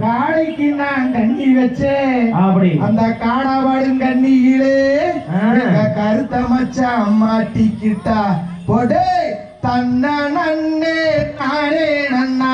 காளைக்கு நான் கண்ணி வச்சேன். அப்படி. அந்த காடாவாடும் கண்ணியிலே கருத்த மச்சா அம்மாட்டிக்கிட்டா போடு தன்ன நன்னே நானே நன்னா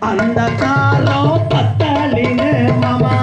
அந்த காலம் பத்தாலின்னு மாமா.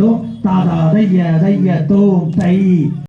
တို့သာသာသိရသိရသုံးသိ